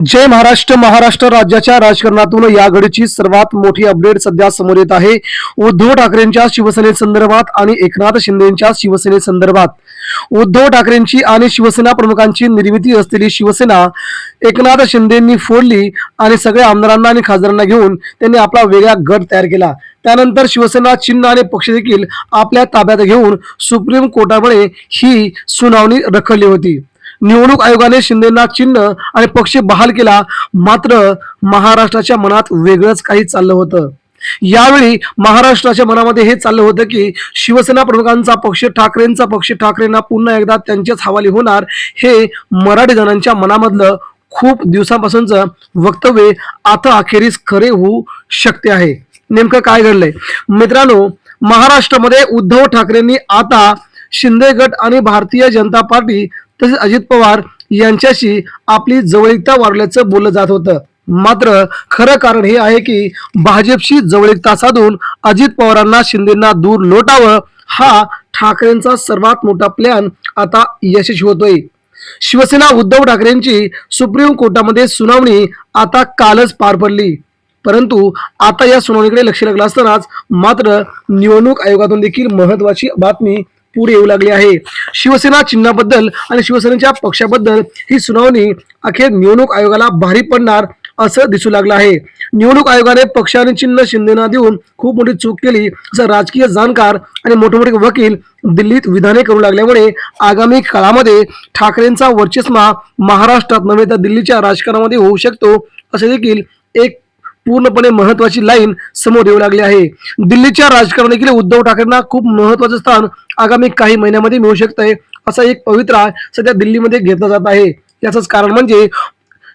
जय महाराष्ट्र महाराष्ट्र राज्याच्या राजकारणातून या घडीची सर्वात मोठी अपडेट सध्या समोर येत आहे. उद्धव ठाकरेंच्या शिवसेनेसंदर्भात आणि एकनाथ शिंदेच्या शिवसेनेसंदर्भात उद्धव ठाकरेंची आणि शिवसेना प्रमुखांची निर्मिती असलेली शिवसेना एकनाथ शिंदेंनी फोडली आणि सगळ्या आमदारांना आणि खासदारांना घेऊन त्यांनी आपला वेगळा गट तयार केला. त्यानंतर शिवसेना चिन्ह आणि पक्ष देखील आपल्या ताब्यात घेऊन सुप्रीम कोर्टामुळे ही सुनावणी रखडली होती. निवडणूक आयोगाने शिंदेना चिन्ह आणि पक्ष बहाल केला. मात्र महाराष्ट्राच्या मनात वेगळंच काही चाललं होतं. यावेळी महाराष्ट्राच्या मनामध्ये हे चाललं होतं की शिवसेना प्रमुखांचा पक्ष ठाकरेंचा पक्ष ठाकरेंना पुन्हा एकदा त्यांच्याच हवाली होणार हे मराठी जणांच्या मनामधलं खूप दिवसापासूनचं वक्तव्य आता अखेरीस खरे होऊ शकते आहे. नेमकं काय घडलंय? मित्रांनो महाराष्ट्रामध्ये उद्धव ठाकरेंनी आता शिंदे गट आणि भारतीय जनता पार्टी तसेच अजित पवार यांच्याशी आपली जवळीकता वाढवल्याचं बोललं जात होतं. मात्र खरं कारण हे आहे की भाजपशी जवळीकता साधून अजित पवारांना शिंदेना दूर लोटावं हा ठाकरेंचा सर्वात मोठा प्लॅन आता यशस्वी होतोय. शिवसेना उद्धव ठाकरेंची सुप्रीम कोर्टामध्ये सुनावणी आता कालच पार पडली. परंतु आता या सुनावणीकडे लक्ष लागलं असतानाच मात्र निवडणूक आयोगातून देखील महत्वाची बातमी पुढे येऊ लागली आहे. शिवसेना चिन्हाबद्दल आणि शिवसेनेच्या पक्षाबद्दल ही सुनावणी अखेर निवडणूक आयोगाला भारी पडणार असं दिसू लागलं आहे. निवडणूक आयोगाने पक्ष आणि चिन्ह शिंदेना देऊन खूप मोठी चूक केली. असं राजकीय जाणकार आणि मोठमोठे वकील दिल्लीत विधाने करू लागल्यामुळे आगामी काळामध्ये ठाकरेंचा वर्चस्मा महाराष्ट्रात नव्हे तर दिल्लीच्या राजकारणामध्ये होऊ शकतो असे देखील एक पूर्णपणे महत्वाची लाईन समोर येऊ लागली आहे. दिल्लीच्या राजकारण देखील उद्धव ठाकरेंना खूप महत्वाचं स्थान आगामी काही महिन्यामध्ये मिळू शकतंय असा एक पवित्रा सध्या दिल्लीमध्ये घेतला जात आहे. याचंच कारण म्हणजे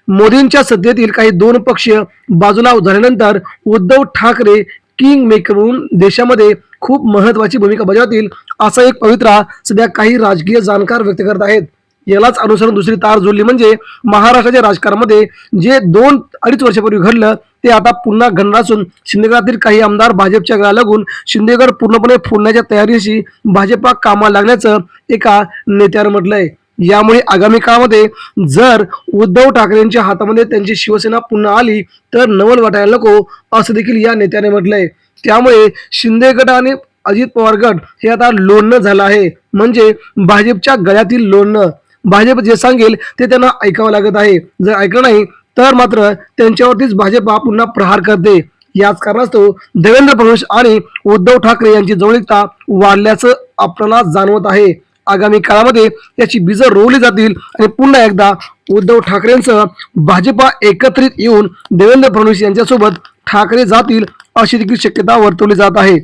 मोदींच्या सत्तेतील काही दोन पक्ष बाजूला झाल्यानंतर उद्धव ठाकरे किंग मेकर म्हणून देशामध्ये खूप महत्वाची भूमिका बजावतील असा एक पवित्रा सध्या काही राजकीय जाणकार व्यक्त करत आहेत. यालाच अनुसरून दुसरी तार जोडली. म्हणजे महाराष्ट्राच्या राजकारणामध्ये जे दोन अडीच वर्षापूर्वी घडलं ते आता पुन्हा घडणार असून शिंदेगडातील काही आमदार भाजपच्या गळा लागून शिंदेगड पूर्णपणे फोडण्याच्या तयारीशी भाजपा कामाला लागण्याचं एका नेत्यानं म्हटलंय. यामुळे आगामी काळामध्ये जर उद्धव ठाकरेंच्या हातामध्ये त्यांची शिवसेना पुन्हा आली तर नवल वाटायला नको असं देखील या नेत्याने म्हटलंय. त्यामुळे शिंदे गट आणि अजित पवार गट हे आता लोणणं झालं आहे. म्हणजे भाजपच्या गळ्यातील लोणणं भाजप जे सांगेल ते त्यांना ऐकावं लागत आहे. जर ऐकलं नाही तर मात्र त्यांच्यावरतीच भाजपा पुन्हा प्रहार करते. याच कारणास्तव देवेंद्र फडणवीस आणि उद्धव ठाकरे यांची जवळीकता वाढल्याचं आपल्याला जाणवत आहे. आगामी काळामध्ये याची बीज रोवली जातील आणि पुन्हा एकदा उद्धव ठाकरेंसह भाजपा एकत्रित येऊन देवेंद्र फडणवीस यांच्यासोबत ठाकरे जातील अशी देखील शक्यता वर्तवली जात आहे.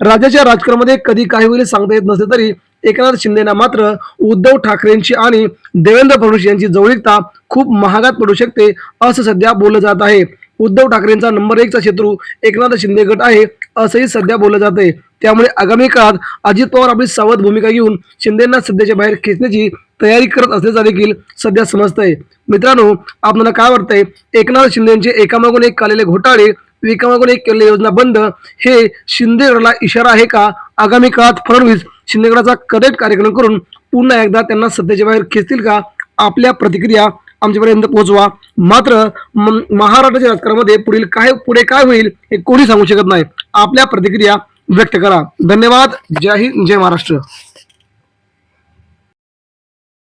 राज्याच्या राजकारणामध्ये कधी काही वेळी सांगता येत नसले तरी एकनाथ शिंदेना मात्र उद्धव ठाकरेंची आणि देवेंद्र फडणवीस यांची जवळीकता खूप महागात पडू शकते असं सध्या बोललं जात आहे. उद्धव ठाकरेंचा नंबर एकचा शत्रू एकनाथ शिंदे गट आहे असंही सध्या बोललं जात आहे. त्यामुळे आगामी काळात अजित पवार आपली सावध भूमिका घेऊन शिंदेना सध्याच्या बाहेर खेचण्याची तयारी करत असल्याचं देखील सध्या समजतंय. मित्रांनो आपल्याला काय वाटतंय? एकनाथ शिंदेचे एकामागून एक आलेले घोटाळे एकामागून एक केलेली योजना बंद हे शिंदेगडला इशारा आहे का? आगामी काळात फडणवीस शिंदेगडाचा करेक्ट कार्यक्रम करून पुन्हा एकदा त्यांना सध्याच्या बाहेर खेचतील का? आपल्या प्रतिक्रिया आमच्यापर्यंत पोहोचवा. मात्र महाराष्ट्राच्या राजकारणामध्ये पुढील काय पुढे काय होईल हे कोणी सांगू शकत नाही. आपल्या प्रतिक्रिया व्यक्त करा. धन्यवाद. जय हिंद जय महाराष्ट्र.